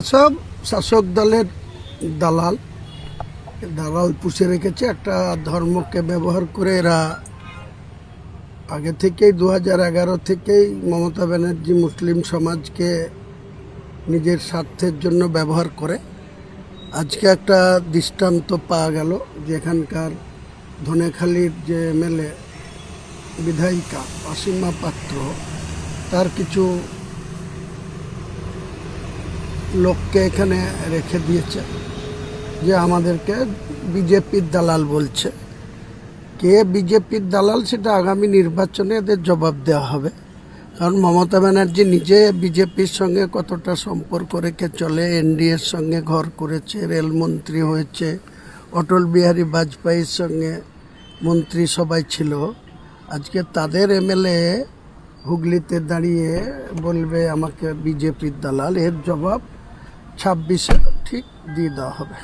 সব শাসক দলের দালাল দালাল পুষে রেখেছে। একটা ধর্মকে ব্যবহার করে এরা আগে থেকেই দু হাজার এগারো থেকেই মমতা ব্যানার্জি মুসলিম সমাজকে নিজের স্বার্থের জন্য ব্যবহার করে। আজকে একটা দৃষ্টান্ত পাওয়া গেল যেখানকার ধনেখালির যে এমএলএ, বিধায়িকা অসীমা পাত্র, তার কিছু লোককে এখানে রেখে দিয়েছে, যে আমাদেরকে বিজেপির দালাল বলছে। কে বিজেপির দালাল সেটা আগামী নির্বাচনে এদের জবাব দেওয়া হবে। কারণ মমতা ব্যানার্জি নিজে বিজেপির সঙ্গে কতটা সম্পর্ক রেখে চলে, এনডিএর সঙ্গে ঘর করেছে, রেলমন্ত্রী হয়েছে, অটল বিহারী বাজপেয়ীর সঙ্গে মন্ত্রী সবাই ছিল। আজকে তাদের এমএলএ হুগলিতে দাঁড়িয়ে বলবে, আমাকে বিজেপির দালাল। এর জবাব ছাব্বিশে ঠিক দিয়ে দেওয়া হবে।